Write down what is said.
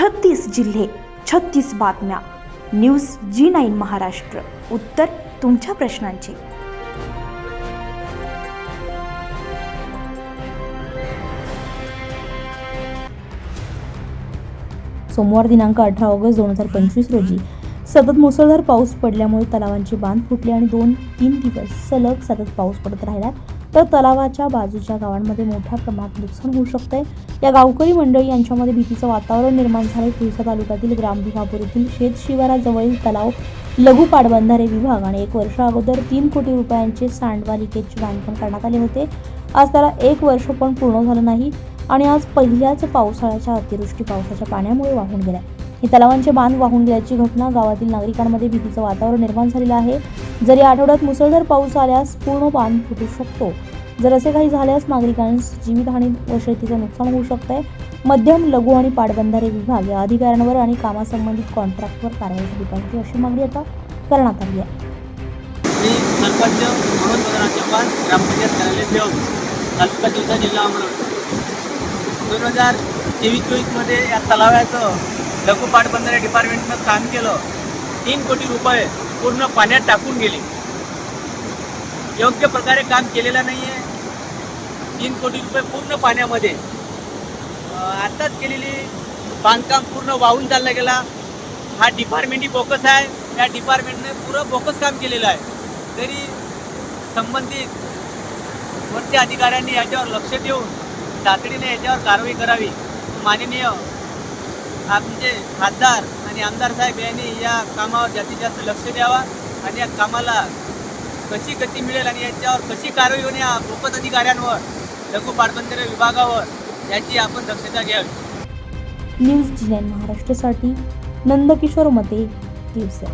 छत्तीस जिल्हे छत्तीस बातम्या. न्यूज जी नाईन महाराष्ट्र. उत्तर तुमच्या प्रश्नांची. सोमवार दिनांक अठरा ऑगस्ट दोन हजार पंचवीस रोजी सतत मुसळधार पाऊस पडल्यामुळे तलावांचे बांध फुटले आणि दोन तीन दिवस सलग सतत पाऊस पडत राहिला. तर तलावाच्या बाजूच्या गावांमध्ये मोठ्या प्रमाणात नुकसान होऊ शकते. या गावकरी मंडळी यांच्यामध्ये भीतीचं वातावरण निर्माण झाले तुळसा तालुक्यातील ग्रामभिवापूर येथील शेत शिवाराजवळील तलाव लघु पाटबंधारे विभाग आणि एक वर्ष अगोदर तीन कोटी रुपयांचे सांडवा लिकेजचे बांधकाम करण्यात आले होते. आज त्याला एक वर्ष पण पूर्ण झालं नाही आणि आज पहिल्याच पावसाळ्याच्या अतिवृष्टी पावसाच्या पाण्यामुळे वाहून गेल्या. ही तलावांचे बांध वाहून गेल्याची घटना गावातील नागरिकांमध्ये भीतीचं वातावरण निर्माण झालेलं आहे. जर या आठवड्यात मुसळधार पाऊस आल्यास पूर्ण बांध फुटू शकतो. जर असे काही झाल्यास नागरिकांस जीवितहानी व शेतीचं नुकसान होऊ शकतंय. मध्यम लघु आणि पाटबंधारे विभाग या अधिकाऱ्यांवर आणि कामासंबंधित कॉन्ट्रॅक्टवर कारवाई झाली पाहिजे अशी मागणी आता करण्यात आली आहे. मी सरपंच मनोज चव्हाण ग्रामपंचायत कार्यालय देव तालुका जिल्हा जिल्हा अमरावती दोन हजार तेवीस चोवीसमध्ये या तलावाचं लघु पाटबंधारे डिपार्टमेंटनं काम केलं. तीन कोटी रुपये पूर्ण पाण्यात टाकून गेले. योग्य प्रकारे काम केलेलं नाही आहे तीन कोटी रुपये पूर्ण पाण्यामध्ये. आत्ताच केलेली बांधकाम पूर्ण वाहून चालला गेला. हा डिपार्टमेंटही बोकस आहे. त्या डिपार्टमेंटने पुरं बोकस काम केलेलं आहे. तरी संबंधित वरच्या अधिकाऱ्यांनी याच्यावर लक्ष देऊन तातडीने याच्यावर कारवाई करावी. माननीय आमचे म्हणजे खासदार आणि आमदार साहेब यांनी या कामावर जास्तीत जास्त लक्ष द्यावा आणि या कामाला कशी गती मिळेल आणि याच्यावर कशी कारवाई होणे या बोकस अधिकाऱ्यांवर लघु पाटबंधारे विभागावर याची आपण दक्षता घ्यावी. न्यूज जी महाराष्ट्रासाठी नंदकिशोर मते दिवसा